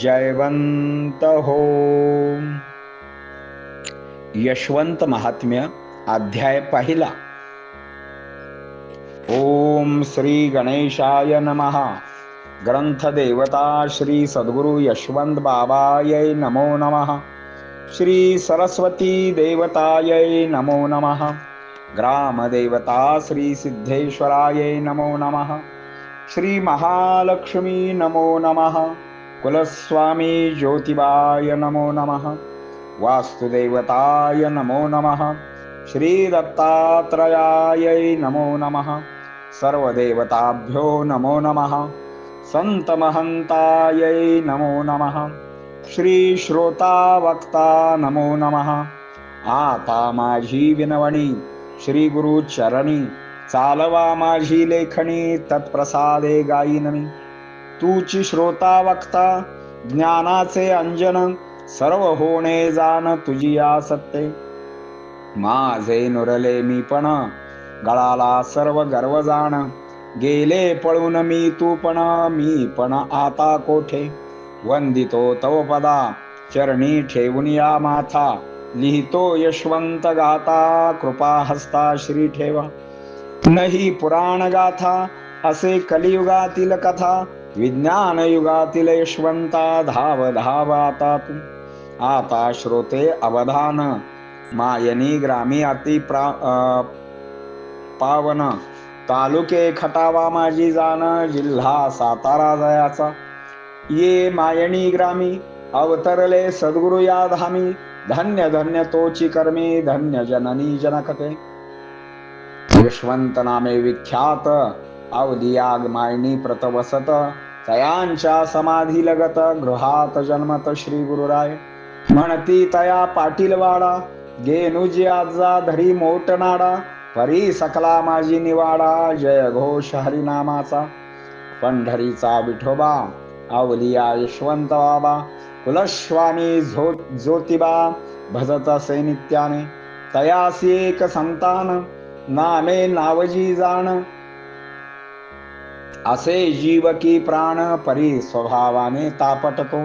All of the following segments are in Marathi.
जयवंत हो यशवंत महात्म्य अध्याय पहिला। ओम श्री गणेशाय नमः। ग्रंथ देवता श्री सद्गुरु यशवंत बाबाय नमो नमः। श्री सरस्वती देवतायै नमो नमः। ग्रामदेवता श्री सिद्धेश्वराय नमो नमः। श्री महालक्ष्मी नमो नमः। कुलस्वामी ज्योतिबाय नमो नमः। वास्तुदेवताय नमो नमः। श्री दत्तात्रयाय नमो नमः। सर्वदेवताभ्यो नमो नमः। संतमहंतायै नमो नमः। श्री श्रोता वक्ता नमो नमः। आता माझी विनवणी श्री गुरु चरणी चालवा माझी लेखणी तत्प्रसादे गायीन मी तूची श्रोता वक्ता ज्ञानाचे अंजन सर्व होणे जाण तुझी या सत्ते माझे नुरले मी पण गळाला सर्व गर्व जाण. गेले पळून मी तू पण मी पण आता कोठे? वंदितो तव पदा चरणी ठेवून या माथा. लिहितो यशवंत गाथा कृपा हस्ता श्री ठेवा. नाही पुराण गाथा असे कलियुगातील कथा. विज्ञान युगातील यशवंता धाव धाव आता तू आता श्रोते अवधान। मायनी ग्रामी अति प्रा पावन। तालुके खटावा माझी जाण जिल्हा सातारा जयाचा। ये मायणी ग्रामी अवतरले सद्गुरु या धामी धन्य धन्य तोची कर्मी धन्य जननी जनकते। यशवंत नामे विख्यात। अवधियाग मायनी प्रतवसत तयांच्या समाधी लगत गृहात जन्मत श्री गुरुराय. म्हणती तया पाटील वाडा गेनुजी आजा धरी मोठ नाडा परी सकला माझी निवाडा जय घोष हरिनामाचा. पंढरीचा विठोबा अवलिया यशवंत बाबा कुलस्वामी झो ज्योतिबा भजत असे नित्याने तयासी एक संतान नामे नावजी जाण असे जीव की प्राण परी स्वभावाने तापटतो.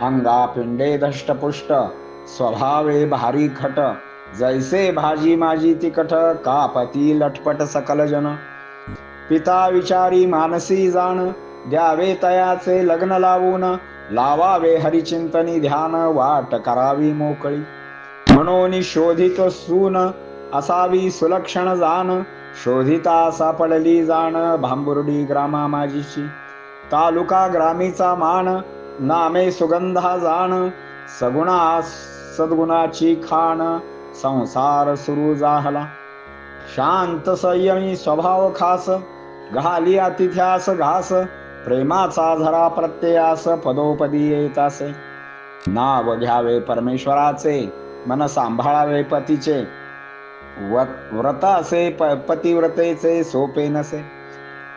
अंगा पिंडे धष्टपुष्ट स्वभावे भारी खट. जैसे भाजी माझी तिकट कापती लटपट सकल जन. पिता विचारी मानसी जाण द्यावे तयाचे लग्न लावून. लावावे हरिचिंतनी ध्यान वाट करावी मोकळी. म्हणून शोधित सून असावी सुलक्षण जाण. शोधिता सापडली जाण भांबुर्डी ग्रामा माझीची तालुका ग्रामीचा मान नामे सुगंधा जाण सगुणा सद्गुणाची खाण संसार सुरू जाहला. शांत संयमी स्वभाव खास घाली अतिथ्यास घास प्रेमाचा झरा प्रत्ययास पदोपदी येतासे. नाव घ्यावे परमेश्वराचे मन सांभाळावे पतीचे व्रत असे प- पतिव्रतेचे सोपे नसे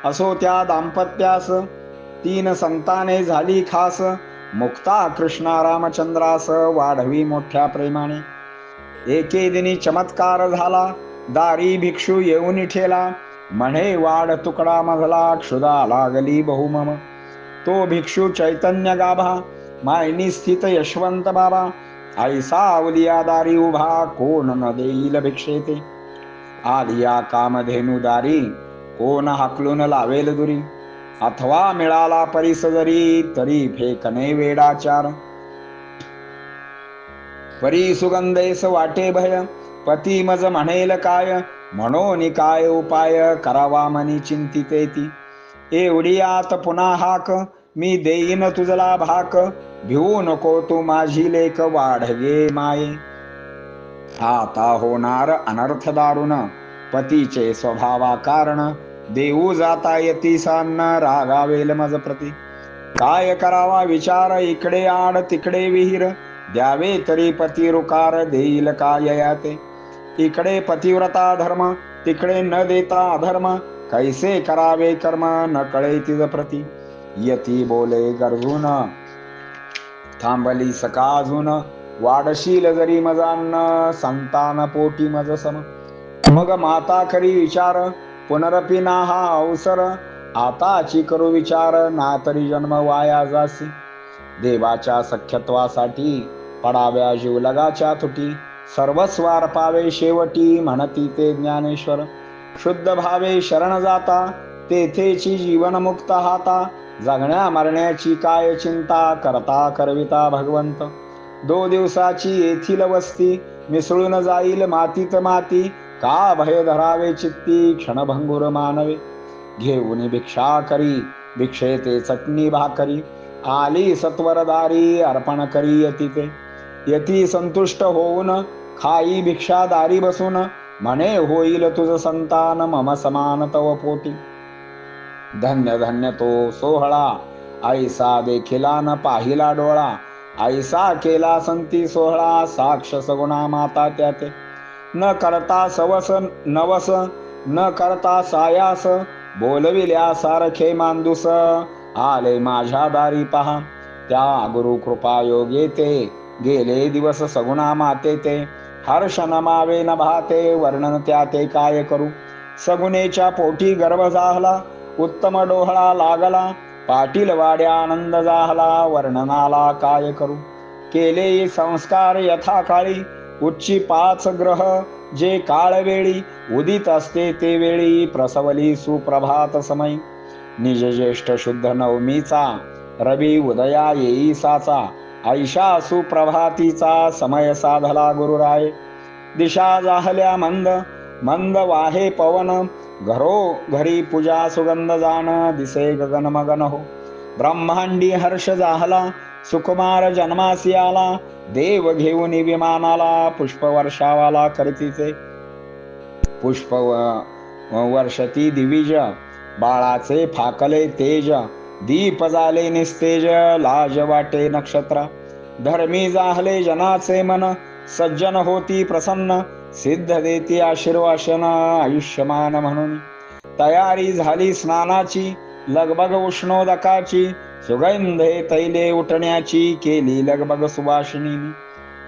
असो त्या दाम्पत्यास तीन संताने झाली खास. मुक्ता कृष्णा रामचंद्रास वाढवी मोठ्या प्रेमाने. एके दिनी चमत्कार झाला. दारी भिक्षू येऊन ठेला. म्हणे वाढ तुकडा मधला क्षुदा लागली बहुमम. तो भिक्षू चैतन्य गाभा. मायनी स्थित यशवंत बाबा. ऐसा अवलिया दारी उभा कोण न देईल भिक्षेते आलिया कामधेनु दारी कोण हाकलून लावेल दुरी? अथवा मिळाला परिस जरी तरी फेकने वेडाचार. परी सुगंधेस वाटे भय पती मज म्हणेल काय? म्हणून काय उपाय करावा मनी चिंतिते ती एवढी आत पुन्हा हाक मी देईन तुझला भाक. भिवू नको तू माझी लेख वाढगे माये. आता होणार अनर्थ दारुण पतीचे स्वभावा कारण. देऊ जाता येती रागावेल मज प्रती. काय करावा विचार इकडे आड तिकडे विहीर. द्यावे तरी पती रुकार देईल काय याते. इकडे पतिव्रता धर्म तिकडे न देता अधर्म. कैसे करावे कर्म न कळे तिज प्रती. यती बोले गरजून थांबली सकाजून वाढशील जरी मजान संतान पोटी मज सम. मग माता खरी विचार पुनरपी ना हा अवसर. आताची करू विचार ना तरी जन्म वाया जासी. देवाच्या सख्यत्वासाठी पडाव्या जीवलगाच्या तुटी. सर्वस्वार पावे शेवटी म्हणती ते ज्ञानेश्वर. शुद्ध भावे शरण जाता तेथेची जीवन मुक्त हाता. जगण्या मरण्याची काय चिंता करता करविता भगवंत. दो दिवसाची येथील वस्ती मिसळून जाईल मातीत माती का भय धरावे चित्ती क्षणभंगुर मानवे. घेऊन भिक्षा करी भिक्षेते चटणी भाकरी आली सत्वरदारी अर्पण करी यती ते यती संतुष्ट होऊन खाई भिक्षा दारी बसून म्हणे होईल तुझ संतान मम समान तव पोटी. धन्य धन्य तो सोहळा. ऐसा देखिला न पाहिला डोळा. ऐसा केला संती सोहळा. साक्ष सगुणा माता त्याते न करता सवस नवस न करता सायास. बोलविल्या सारखे मांदूस. आले माझ्या दारी पहा. त्या गुरु कृपा योगे ते. गेले दिवस सगुणा माते ते. हर्ष नमावे न भाते. वर्णन त्या ते काय करू? सगुनेच्या पोटी गर्भ झाला. उत्तम डोहळा लागला पाटील वाड्या आनंद जाहला वर्णनाला काय करू केले संस्कार यथाकाळी उच्ची पाच ग्रह जे काळवेळी उदित असते ते वेळी प्रसवली सुप्रभात समय निज ज्येष्ठ शुद्ध नवमीचा रवी उदया येईसाचा ऐशा सुप्रभातीचा समय साधला गुरुराय दिशा जाहल्या मंद मंद वाहे पवन घरो घरी पूजा सुगंध जाण दिसे गगन मगन हो। ब्रह्मांडी हर्ष जाहला सुकुमार जन्मासी आला देव घेऊन विमानाला पुष्प वर्षावाला करतीचे पुष्प वर्षती दिविज बाळाचे फाकले तेज दीप झाले निस्तेज लाज वाटे नक्षत्र। धर्मी जाहले जनाचे मन सज्जन होती प्रसन्न। सिद्ध देती आशीर्वासन आयुष्यमान म्हणून. तयारी झाली स्नानाची लगबग उष्णोदकाची सुगंधे तैले उठण्याची केली लगबग सुभाषिणी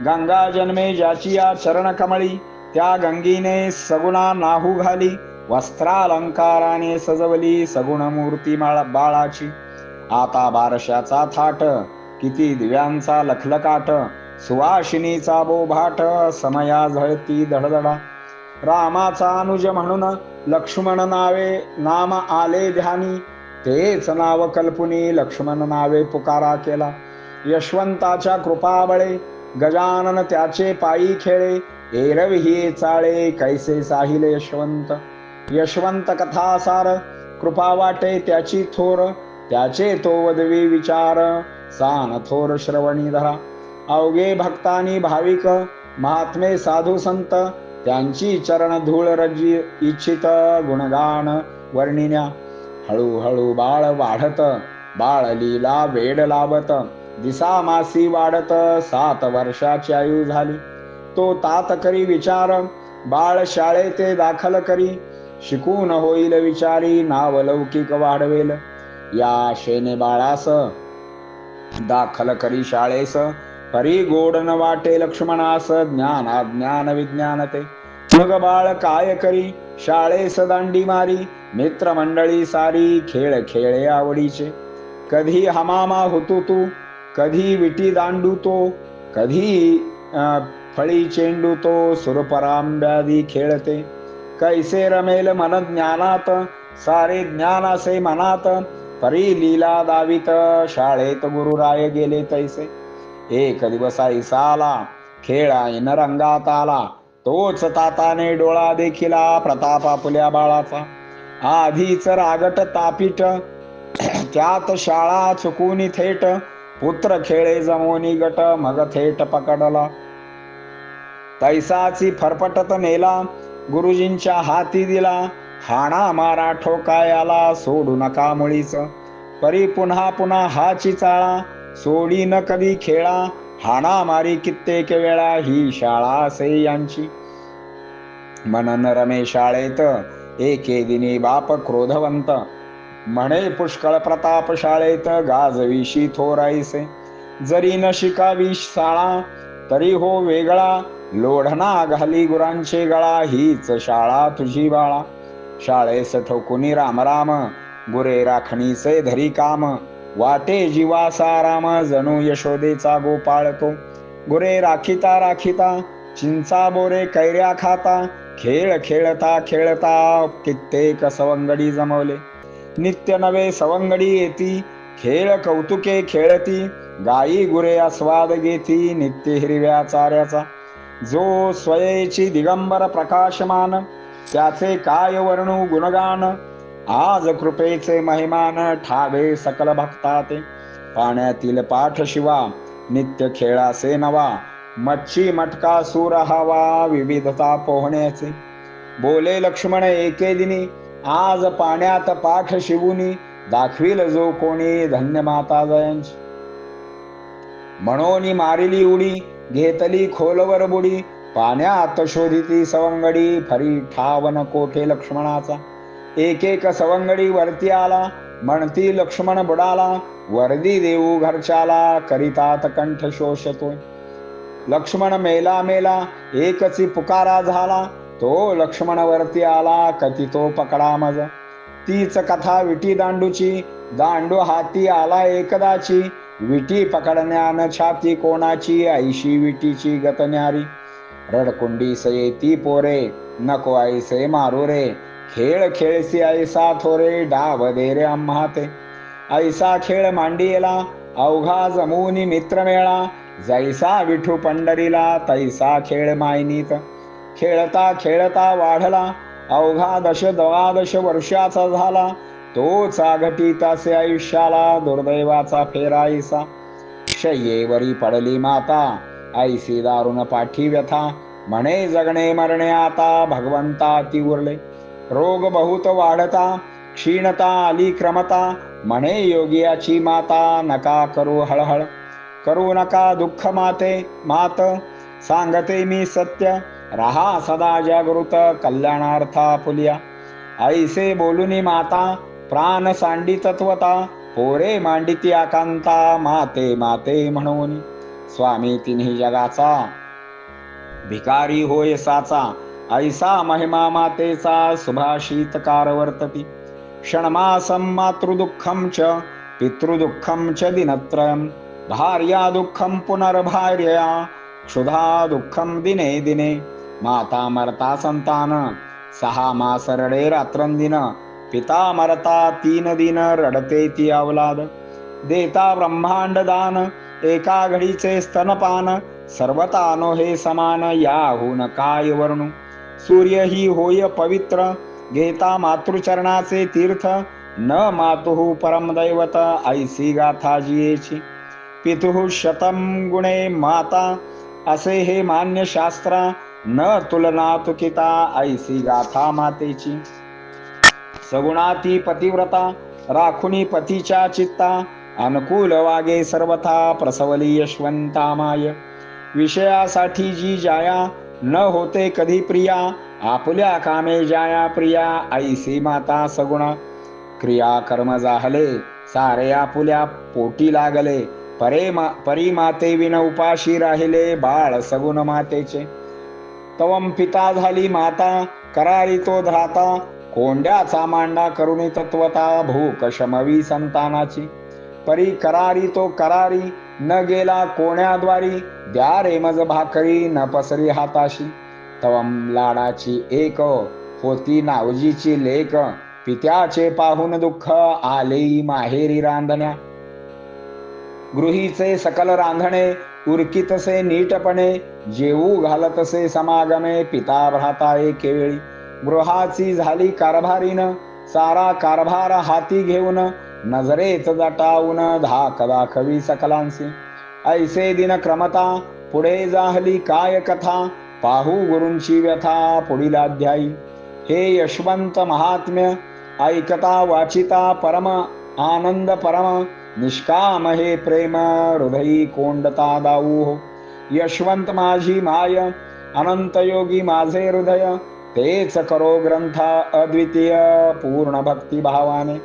गंगा जन्मे ज्याची या चरण कमळी त्या गंगीने सगुणा नाहू घाली वस्त्रालंकाराने सजवली सगुण मूर्ती माळ- बाळाची. आता बारशाचा थाट किती दिव्यांचा लखलकाट सुवासिनीचा बोभाट समया झळती धडधडा. रामाचा अनुज म्हणून लक्ष्मण नावे नाम आले ध्यानी. तेच नाव कल्पुनी लक्ष्मण नावे पुकारा केला. यशवंताच्या कृपाबळे गजानन त्याचे पायी खेळे. एरवी चाळे कैसे साहिल यशवंत? यशवंत कथासार कृपा वाटे त्याची थोर. त्याचे तो वदवी विचार सान थोर श्रवणी धरा. अवघे भक्तानी भाविक महात्मे साधू संत त्यांची चरण धूळ रजी इच्छित गुणगान वर्णिन्या हळूहळू बाळ वाढत बाळ लीला वेड लावत दिसा मासी वाढत सात वर्षाची आयु झाली. तो तात करी विचार बाळ शाळेते दाखल करी. शिकून होईल विचारी नाव लौकिक वाढवेल. या शेने बाळास दाखल करी शाळेस परी गोड न वाटे लक्ष्मणास ज्ञान अज्ञान विज्ञान ते मग बाळ काय करी? शाळेस दांडी मारी मित्र मंडळी सारी खेळ खेळे आवडीचे. कधी हमामा होतो तू कधी विटी दांडू तो कधी फळी चेंडू तो सुरपरांब्यादी खेळते. कैसे रमेल मन ज्ञानात सारे ज्ञान असे मनात परी लीला दावित शाळेत गुरुराय गेले तैसे. एक दिवस ऐसा आला खेळ ऐन रंगात आला. तोच ताताने डोळा देखिला प्रताप आपुल्या बाळाचा. आधीच रागट तापीट त्यात शाळा चुकून थेट पुत्र खेळे जमोनी गट मग थेट पकडला. तैसाची फरफटत नेला गुरुजींच्या हाती दिला. हाणा मारा ठोकायाला सोडू नका मुळीच. परी पुन्हा पुन्हा हाची चाळा सोडी न कधी खेळा हाणा मारी कित्येक वेळा ही शाळा असे यांची. मनन रमे शाळेत एके दिनी बाप क्रोधवंत. म्हणे पुष्कळ प्रताप शाळेत गाजविशी थोराईसे. जरी न शिकावी शाळा तरी हो वेगळा. लोढना घाली गुरांचे गळा हीच शाळा तुझी बाळा. शाळेस ठोकुनी राम राम गुरे राखणीचे धरी काम. वाटे जीवासा राम जणू यशोदेचा गोपाळ तो. गुरे राखिता राखिता चिंचा बोरे कैऱ्या खाता. खेळ खेळता खेळता कित्येक सवंगडी जमवले. नित्य नवे सवंगडी येती खेळ कौतुके खेळती. गाई गुरे आस्वाद घेती नित्य हिरव्या चाऱ्याचा. जो स्वयेची दिगंबर प्रकाशमान त्याचे काय वर्णू गुणगान. आज कृपेचे महिमान ठावे सकल भक्ताते. पाण्यातील पाठ शिवा नित्य खेळासे नवा मच्छी मटका सूर हवा विविधता पोहण्याचे. बोले लक्ष्मण एके दिनी आज पाण्यात पाठ शिवुनी दाखविल जो कोणी धन्य माता जयांची. म्हणून मारिली उडी घेतली खोलवर बुडी पाण्यात शोधिती सवंगडी फरी ठावन कोठे लक्ष्मणाचा. एक एक सवंगडी वरती आला म्हणती लक्ष्मण बुडाला वर्दी देऊ घरच्याला करितात कंठ शोषतोय. लक्ष्मण मेला मेला एकची पुकारा झाला तो लक्ष्मण वरती आला कथितो तो पकडा मज. तीच कथा विटी दांडूची दांडू हाती आला एकदाची विटी पकडण्यान छाती कोणाची ऐशी विटीची गतन्यारी. रडकुंडी सये ती पोरे नको ऐसे मारू रे खेळ खेळसी ऐसा थोरे डाव दे रे आम्हाते. ऐसा खेळ मांडीला अवघा जमुनी मित्र मेळा जैसा विठू पंढरीला तैसा खेळ मायनीत. खेळता खेळता वाढला अवघा दश द्वादश वर्षाचा झाला. तोच आघटीत आयुष्याला दुर्दैवाचा फेराईसा शय्येवरी पडली माता ऐसी दारुण पाठी व्यथा. म्हणे जगणे मरणे आता भगवंता ती उरले. रोग बहुत वाढता क्षीणता आली क्रमता म्हणे योगियाची माता नका करू हळहळ. करू नका दुःख माते मात. सांगते मी सत्य. रहा सदा जागृत कल्याणार्था फुलिया ऐसे बोलुनी माता प्राण सांडी तत्वता पोरे मांडिती आकांता माते माते म्हणून. स्वामी तिन्ही जगाचा. भिकारी होय साचा. ऐसा महिमा मातेचा सुभाषितकार वर्तती क्षणमासं मातृदुःखं च पितृदुःखं च दिनत्रयं। भार्या दुःखं पुनर्भार्यया क्षुधा दुःखं दिने दिने। माता मरता संतान सहा मास रडे रात्रंदिन पिता मरता तीन दिन रडते ती अवलाद। देता ब्रह्मांड दान एका घडीचे स्तनपान। सर्वतानो हे समान याहून काय वर्णू? सूर्य ही होय पवित्र घेता मातृचरणाचे तीर्थ न मातुः परम दैवत ऐसी गाथा जियेची. पितुः शतम गुणे माता असे हे मान्य शास्त्रा न तुलना तुकिता ऐसी गाथा मातेची. सगुणाती पतिव्रता राखुनी पतीच्या चित्ता अनुकूल वागे सर्वथा प्रसवली यशवंता माय विषयासाठी जी जाया न होते कधी प्रिया आपुल्या कामे जाया प्रिया ऐसी माता सगुणा. क्रिया कर्म जाहले सारे आपुल्या पोटी लागले. परे मा परी माते विन उपाशी राहिले बाळ सगुण मातेचे. तवम पिता झाली माता करारी तो धाता. कोंड्याचा मांडा करुणी तत्वता भूक शमवी संतानाची. परी करारी तो करारी न गेला कोण्याद्वारी द्या रे मज भाकरी न पसरी हाताशी. तवम लाडाची एक होती नावजीची लेक. पित्याचे पाहून दुःख आले माहेरी रांधण्या. गृहीचे सकल रांधणे उरकीतसे नीटपणे. जेवू घालतसे समागमे पिता भ्राता एकेवेळी गृहाची झाली कारभारीन सारा कारभार हाती घेऊन. नजरेत जटावून धाक दाखवी सकलांसी। ऐसे दिन क्रमता पुढे जाहली काय कथा पाहू गुरूंची व्यथा पुढील अध्यायी। हे यशवंत महात्म्य ऐकता वाचिता परम आनंद परम निष्काम हे प्रेम हृदयी कोंडता दाऊ। हो यशवंत माझी माय अनंत योगी माझे हृदय तेच करो ग्रंथ अद्वितीय पूर्ण भक्ती भावाने